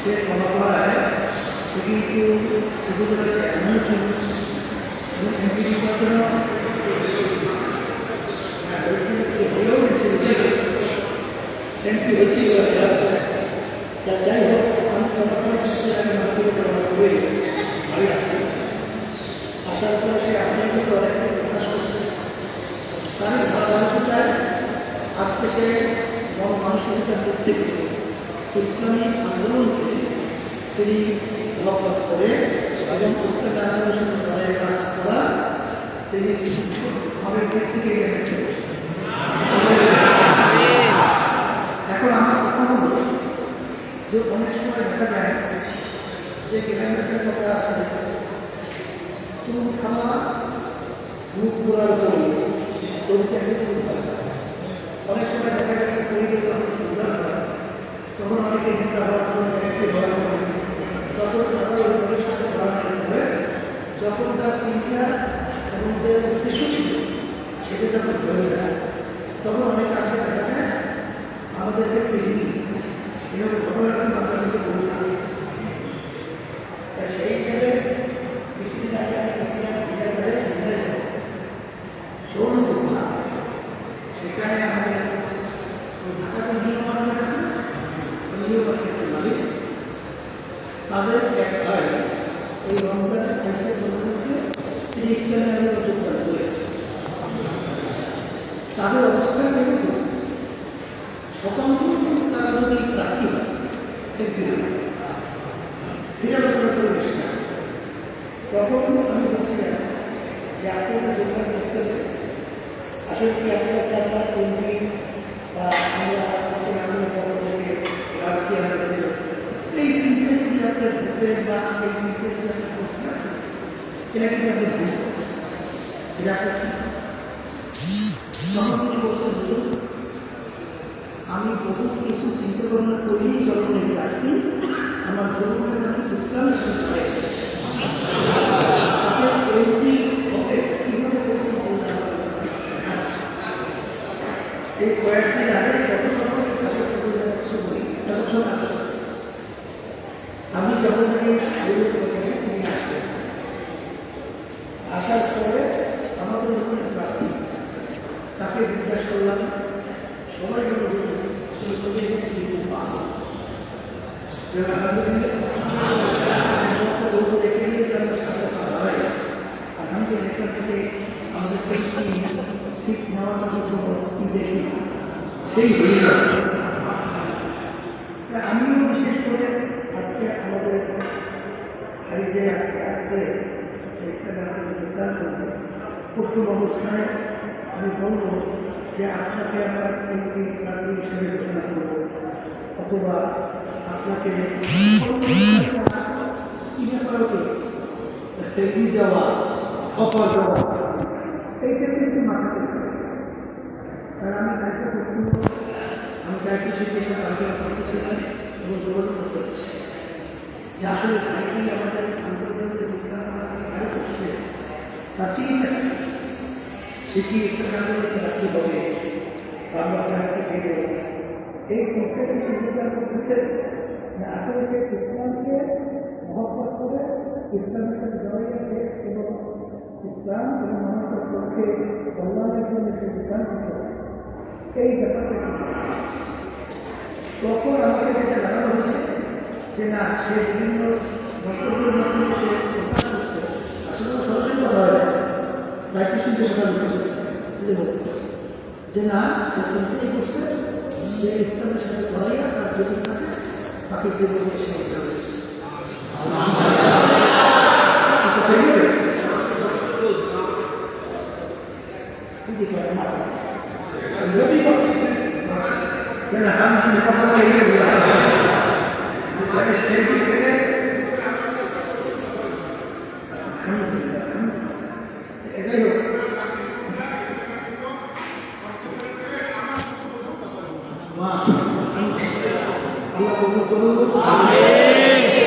সে ফলাফলায় সে কিন্তু করেছে এমন এবং এমপি নির্বাচন হলেও এমপি হয়েছি তা যাই হোক আমি ফলাফল আমি মাধ্যমে করা করে ভালো আসছি আসার পরে সে আপনাকে অনেকটা প্রকাশ করছে তার ভালোবাসা চায় আজকে সে মন মানসিকতার দিক থেকে ইসলামী আন্দোলনকে তিনি মহব্বত করে এবং ইসলামী আন্দোলনের কাজ করা তিনি আমাদের থেকে এখন আমার কথা হলো যে অনেক সময় দেখা যায় যে কেনাকাটার কথা আছে। চুল খাওয়া মুখ করি তরিকাকে অনেক সময় দেখা যাচ্ছে শরীরে সুন্দর হয় যখন তার চিন্তা এবং যে উদ্দেশ্য ছিল সেটা যখন হয়ে যায় তখন অনেক আগে দেখা যায় আমাদেরকে সেই এরকম ঘটনাটা বাংলাদেশে বলে আছে তাই সেই হিসেবে কিছুদিন আগে আমি গেছিলাম জিজ্ঞাসায় জিজ্ঞাসা সৌরভা সেখানে আমাদের ওই ঢাকাতে নিয়ম মানবে আছে নিয়ম মালিক তাদের এক ভাই ওই রমজানের পয়সা চলতে তিনি ইসলামের যোগদান করেছে তাদের অবস্থান কিন্তু স্বতন্ত্র কিন্তু তারা যদি প্রার্থী হয় করে তখন আমি বলছিলাম যে আপনারা যোগদান করতেছে আসলে কি আপনারা আপনার কর্মী বা আমরা এই চিন্তা যদি আপনার বা এই চিন্তা যদি আপনার এটা কিন্তু আপনি এটা হুজুর, আমি বহু কিছু চিন্তা ভাবনা চলন রেখে আসছি আমার জন্মের নাম ইসলাম শিক্ষায় এই কয়েকদিন। আমি যখন থেকে আয়োজন করেছি তিনি আসছেন আসার পরে আমাদের যখন প্রার্থী তাকে জিজ্ঞাসা করলাম সবাই যখন সেই ছবি কিন্তু পান দেখে নিয়ে যে আমরা সাথে পাওয়া হয় আগামী এখান থেকে আমাদের শীত নেওয়ার মতো কোনো কি দেখি সেই হয়ে। যাবে তা আমিও বিশেষ করে আজকে আমাদের আজকে যোগদান করব প্রথম অবস্থায় আমি বলব যে আপনাকে আমরা এমপি প্রার্থী হিসেবে ঘোষণা করব অথবা আপনাকে একটা আসলে আমাদের আন্তর্জাতিক চিন্তা সে কি ইসলাম রাখতে হবে বা আমরা ভাইকে ভেবে এই প্রত্যেকটি সিদ্ধান্ত করতেছে যে আসলে যে ইসলামকে মহব্বত করে ইসলামের সাথে জড়িয়ে এবং ইসলাম এবং মানুষের পক্ষে কল্যাণের জন্য সে বিধান এই ব্যাপারটা তখন আমাকে যেটা জানানো হয়েছে যে না, সে বিভিন্ন বক্তব্যের মাধ্যমে সে কিছু কথা লিখেছে যে না সে চিন্তাই করছে যে ইসলামের সাথে লড়াইয়া তার যদি থাকে তাকে জীবন সে যাবে এটা semua. Allah kudus. Amin.